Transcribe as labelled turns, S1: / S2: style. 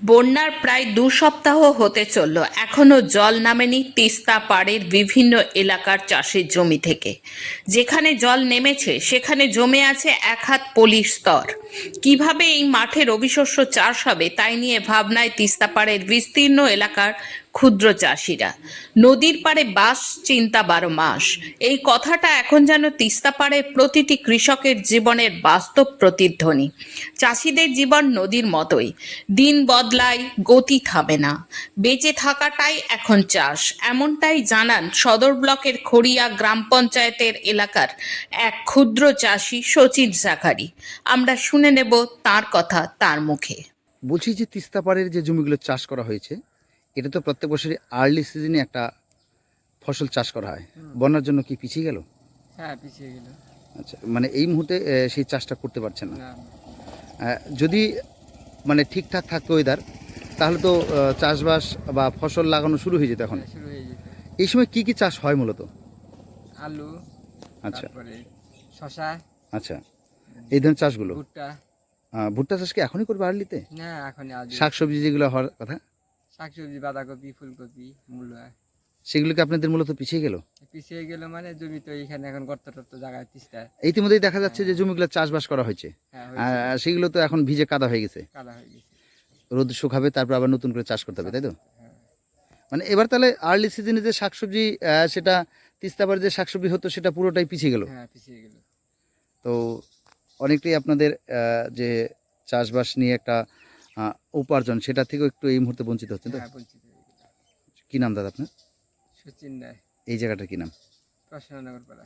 S1: বন্যার প্রায় দু সপ্তাহ হতে চলল। এখনও জল নামেনি তিস্তা পাড়ের বিভিন্ন এলাকার চাষের জমি থেকে। যেখানে জল নেমেছে, সেখানে জমে আছে এক হাত পলির স্তর। কীভাবে এই মাঠে রবিশস্য চাষ হবে, তাই নিয়ে ভাবনায় তিস্তা পাড়ের বিস্তীর্ণ এলাকার ক্ষুদ্র চাষিরা। নদীর পাড়ে বাস চিন্তা বারো মাস। এই কথাটা এখন যেন তিস্তা পাড়ের প্রতিটি কৃষকের জীবনের বাস্তব প্রতিধ্বনি। চাষিদের জীবন নদীর মতোই। দিন বদলায়, গতি থামে না। বেঁচে থাকাটাই এখন চাষ। এমনটাই জানান সদর ব্লকের খড়িয়া গ্রাম পঞ্চায়েতের এলাকার এক ক্ষুদ্র চাষি সচিন জাকারি আমরা শুনে নেব তার কথা তার মুখে।
S2: বলছি যে তিস্তা পাড়ের যে জমিগুলো চাষ করা হয়েছে এটা তো প্রত্যেক বছরই আর্লি সিজনে একটা ফসল চাষ করা হয়। বন্যার জন্য কি পিছিয়ে গেল?
S3: হ্যাঁ পিছিয়ে গেল।
S2: আচ্ছা মানে এই মুহূর্তে সেই চাষটা করতে পারছে না। যদি মানে ঠিকঠাক থাকতো ওয়েদার তাহলে তো চাষবাস বা ফসল লাগানো শুরু হয়ে যেত এখন।
S3: হয়ে
S2: এই সময় কি কি চাষ হয় মূলত?
S3: আলু
S2: আচ্ছা।
S3: শশা
S2: আচ্ছা। এই ধরনের চাষগুলো?
S3: ভুট্টা।
S2: ভুট্টা চাষ কি এখনই করবে আর্লিতে
S3: না এখন আজ
S2: শাকসবজি যেগুলো হওয়ার কথা?
S3: শাকসবজি বাঁধাকপি ফুলকপি মূলা।
S2: সেগুলোকে আপনাদের মূলত পিছিয়ে গেল?
S3: পিছিয়ে গেল মানে জমি তো এখানে এখন গর্ত টর্ত জায়গায় তিস্তা।
S2: ইতিমধ্যেই দেখা যাচ্ছে যে জমিগুলো চাষবাস করা হয়েছে।
S3: হ্যাঁ
S2: আর সেগুলো তো এখন ভিজে কাদা হয়ে গেছে।
S3: কাদা হয়ে গেছে।
S2: রোদ শুকাবে তারপর আবার নতুন করে চাষ করতে হবে তাই তো?
S3: হ্যাঁ।
S2: মানে এবার তাহলে আর্লি সিজনে যে শাকসবজি সেটা তিস্তাবার যে শাকসবজি হতো সেটা পুরোটাই পিছিয়ে গেল?
S3: হ্যাঁ পিছিয়ে গেল।
S2: তো অনেকটাই আপনাদের আহ, যে চাষবাস নিয়ে একটা উপার্জন সেটা থেকেও একটু এই মুহূর্তে বঞ্চিত হচ্ছে তো?
S3: হ্যাঁ
S2: কি নাম দাদা আপনার?
S3: সচিন রায়।
S2: এই জায়গাটার কি নাম?
S3: পাড়া।